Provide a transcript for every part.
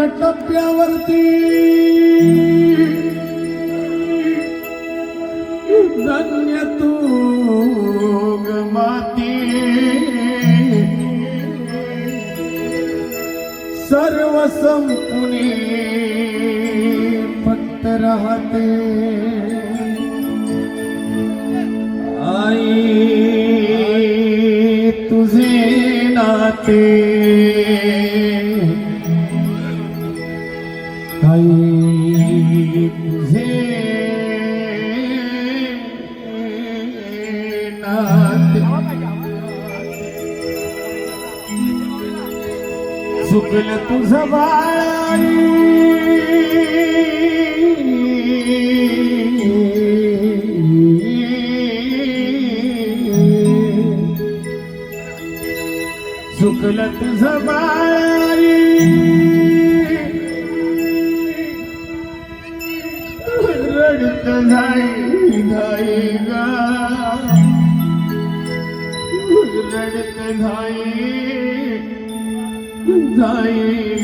शेवटच्या टप्प्यावरती. धन्य तू माती. सर्व संपुने फक्त राहते. आई तुझे नाते. सुकल तुझ बाळी. सुकल तुझ बाळी. रडत जाई गाई गा. ਲੜਕ ਧਾਈ ਧਾਈ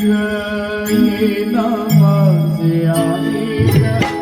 ਗਈ ਨਾ ਮਾਸਿਆ ਹੀ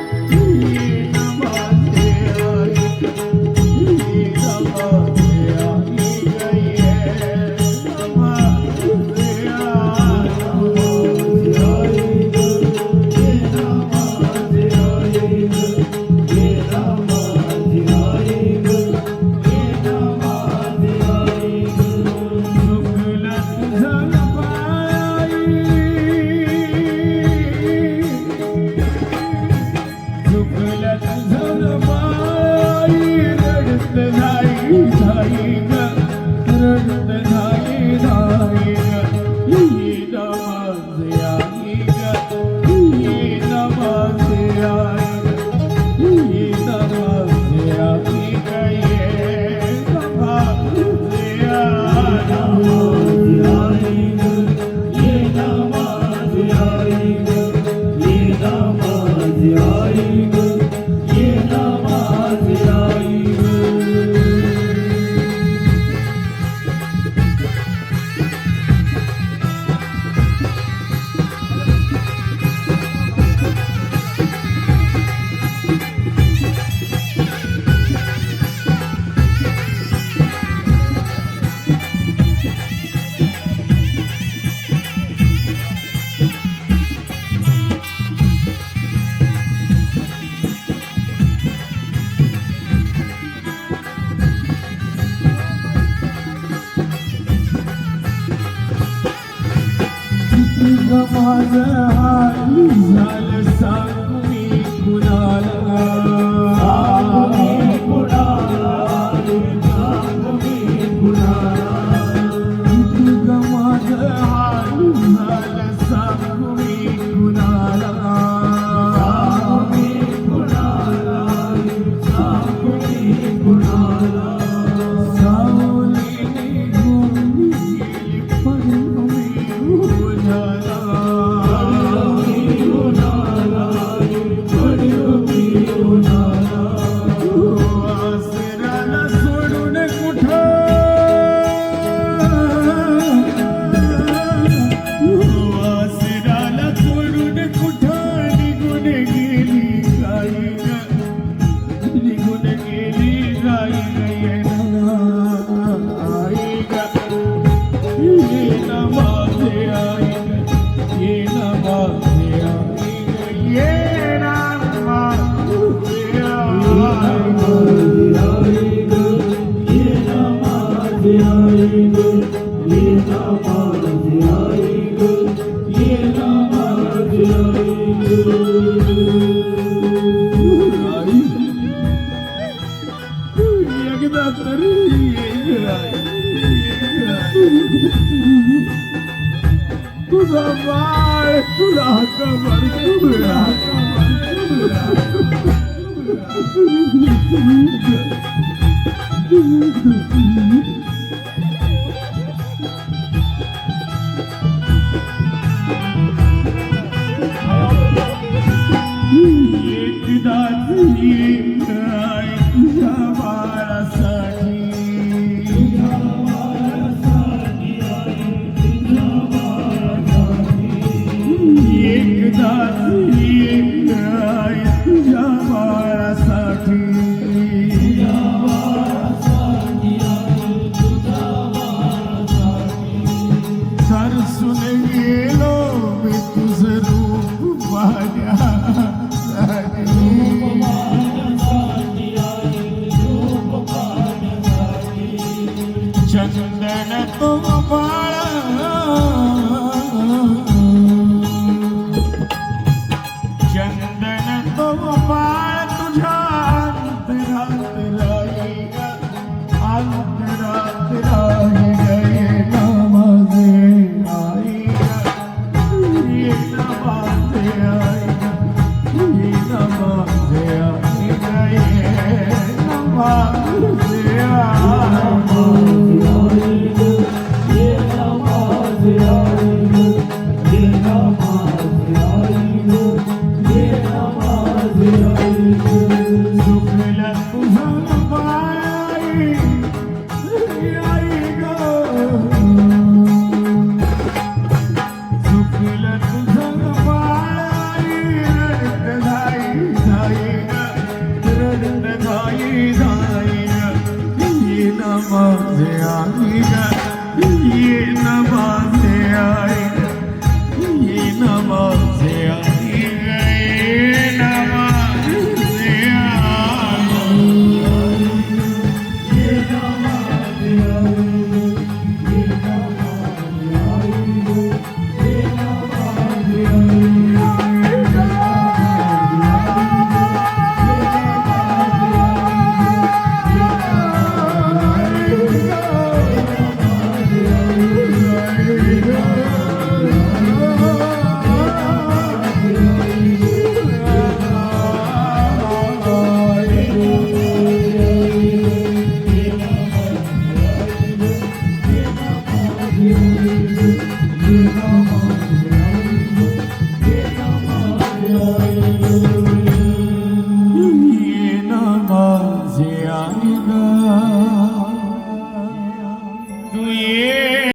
माझ हाल झालं सांग. var, kulak da var, kulak da var, kulak Yedi dert yedi ಚಂದನ ತುಮ नवाजे आएगा ये नवाजे आएगा ये नवाजे you.